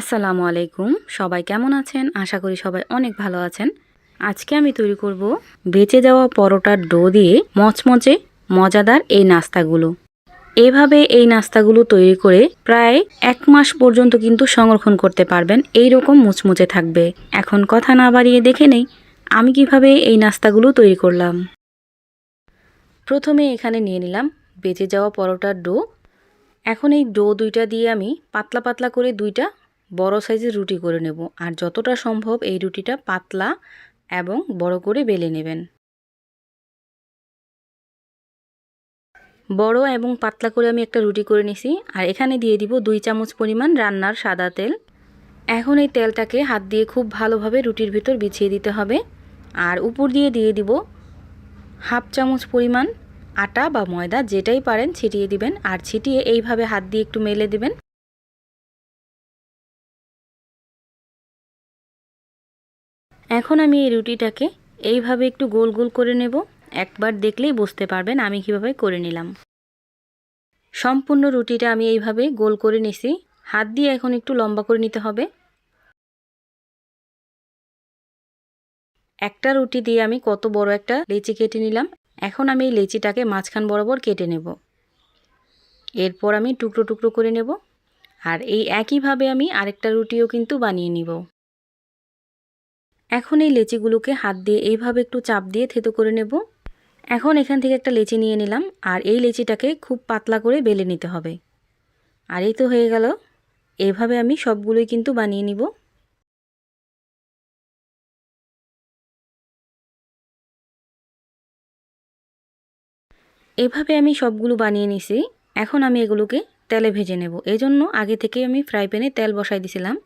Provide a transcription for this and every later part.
আসসালামু আলাইকুম। সবাই কেমন আছেন? আশা করি সবাই অনেক ভালো আছেন। আজকে আমি তৈরি করব বেঁচে যাওয়া পরোটার ডো দিয়ে মচমচে মজাদার এই নাস্তাগুলো। এভাবে এই নাস্তাগুলো তৈরি করে প্রায় এক মাস পর্যন্ত কিন্তু সংরক্ষণ করতে পারবেন। এই রকম মুচমুচে থাকবে। এখন কথা না বাড়িয়ে দেখে নেই আমি কীভাবে এই নাস্তাগুলো তৈরি করলাম। প্রথমে এখানে নিয়ে নিলাম বেঁচে যাওয়া পরোটার ডো। এখন এই ডো দুইটা দিয়ে আমি পাতলা পাতলা করে দুইটা বড় সাইজের রুটি করে নেব। আর যতটা সম্ভব এই রুটিটা পাতলা এবং বড় করে বেলে নেবেন। বড় এবং পাতলা করে আমি একটা রুটি করে নিছি। আর এখানে দিয়ে দিব দুই চামচ পরিমাণ রান্নার সাদা তেল। এখন এই তেলটাকে হাত দিয়ে খুব ভালোভাবে রুটির ভিতর বিছিয়ে দিতে হবে। আর উপর দিয়ে দিয়ে দিব হাফ চামচ পরিমাণ আটা বা ময়দা যেটাই পারেন ছিটিয়ে দিবেন। আর ছিটিয়ে এইভাবে হাত দিয়ে একটু মেলে দিবেন। এখন আমি এই রুটিটাকে এইভাবে একটু গোল গোল করে নেব। একবার দেখলেই বুঝতে পারবেন আমি কীভাবে করে নিলাম। সম্পূর্ণ রুটিটা আমি এইভাবে গোল করে নিছি। হাত দিয়ে এখন একটু লম্বা করে নিতে হবে। একটা রুটি দিয়ে আমি কত বড় একটা লেচি কেটে নিলাম। এখন আমি এই লেচিটাকে মাঝখান বরাবর কেটে নেব। এরপর আমি টুকরো টুকরো করে নেব। আর এই একইভাবে আমি আরেকটা রুটিও কিন্তু বানিয়ে নিব। এখন এই লেচিগুলোকে হাত দিয়ে এইভাবে একটু চাপ দিয়ে থেতো করে নেব। এখন এখান থেকে একটা লেচি নিয়ে নিলাম, আর এই লেচিটাকে খুব পাতলা করে বেলে নিতে হবে। আর এই তো হয়ে গেল। এভাবে আমি সবগুলোই কিন্তু বানিয়ে নিব। এভাবে আমি সবগুলো বানিয়ে নিছি। এখন আমি এগুলোকে তেলে ভেজে নেব। এজন্য আগে থেকে আমি ফ্রাই প্যানে তেল বসাই দিছিলাম।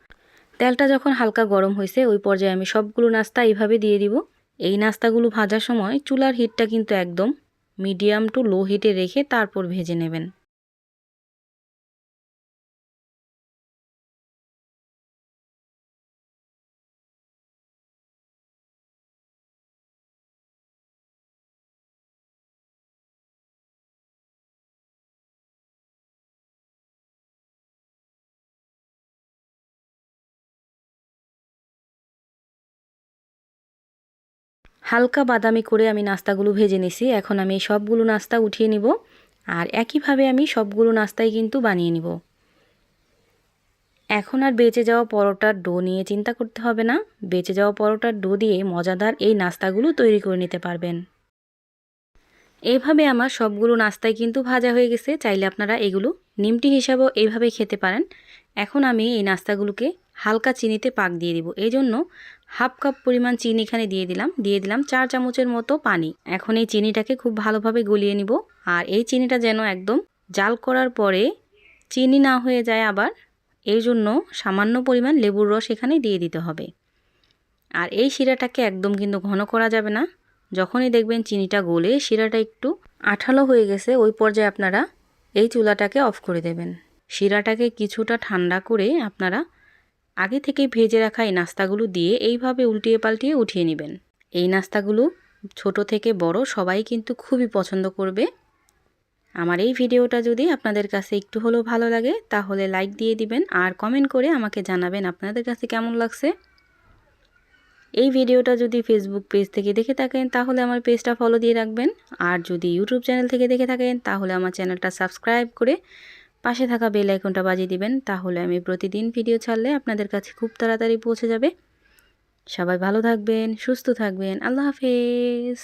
তেলটা যখন হালকা গরম হয়েছে, ওই পর্যায়ে আমি সবগুলো নাস্তা এইভাবে দিয়ে দিব। এই নাস্তাগুলো ভাজার সময় চুলার হিটটা কিন্তু একদম মিডিয়াম টু লো হিটে রেখে তারপর ভেজে নেবেন। হালকা বাদামি করে আমি নাস্তাগুলো ভেজে নিছি। এখন আমি সবগুলো নাস্তা উঠিয়ে নিব আর একইভাবে আমি সবগুলো নাস্তাই কিন্তু বানিয়ে নিব। এখন আর বেঁচে যাওয়া পরোটার ডো নিয়ে চিন্তা করতে হবে না। বেঁচে যাওয়া পরোটার ডো দিয়ে মজাদার এই নাস্তাগুলো তৈরি করে নিতে পারবেন। এভাবে আমার সবগুলো নাস্তাই কিন্তু ভাজা হয়ে গেছে। চাইলে আপনারা এগুলো নিমটি হিসাবেও এইভাবে খেতে পারেন। এখন আমি এই নাস্তাগুলোকে হালকা চিনিতে পাক দিয়ে দিব। এই জন্য হাফ কাপ পরিমাণ চিনি এখানে দিয়ে দিলাম। দিয়ে দিলাম চার চামচের মতো পানি। এখন এই চিনিটাকে খুব ভালোভাবে গলিয়ে নিব। আর এই চিনিটা যেন একদম জাল করার পরে চিনি না হয়ে যায় আবার এই জন্য সামান্য পরিমাণ লেবুর রস এখানে দিয়ে দিতে হবে। আর এই শিরাটাকে একদম কিন্তু ঘন করা যাবে না। যখনই দেখবেন চিনিটা গলে শিরাটা একটু আঠালো হয়ে গেছে, ওই পর্যায়ে আপনারা এই চুলাটাকে অফ করে দেবেন। শিরাটাকে কিছুটা ঠান্ডা করে আপনারা আগে থেকে ভেজে রাখা এই নাস্তাগুলো দিয়ে এইভাবে উল্টিয়ে পাল্টিয়ে উঠিয়ে নেবেন। এই নাস্তাগুলো ছোট থেকে বড় সবাই কিন্তু খুবই পছন্দ করবে। আমার এই ভিডিওটা যদি আপনাদের কাছে একটু হলেও ভালো লাগে, তাহলে লাইক দিয়ে দিবেন আর কমেন্ট করে আমাকে জানাবেন আপনাদের কাছে কেমন লাগছে। এই ভিডিওটা যদি ফেসবুক পেজ থেকে দেখে থাকেন, তাহলে আমার পেজটা ফলো দিয়ে রাখবেন। আর যদি ইউটিউব চ্যানেল থেকে দেখে থাকেন, তাহলে আমার চ্যানেলটা সাবস্ক্রাইব করে পাশে থাকা বেল আইকনটা বাজিয়ে দিবেন, তাহলে আমি প্রতিদিন ভিডিও ছাড়লে আপনাদের কাছে খুব তাড়াতাড়ি পৌঁছে যাবে। সবাই ভালো থাকবেন, সুস্থ থাকবেন, আল্লাহ হাফেজ।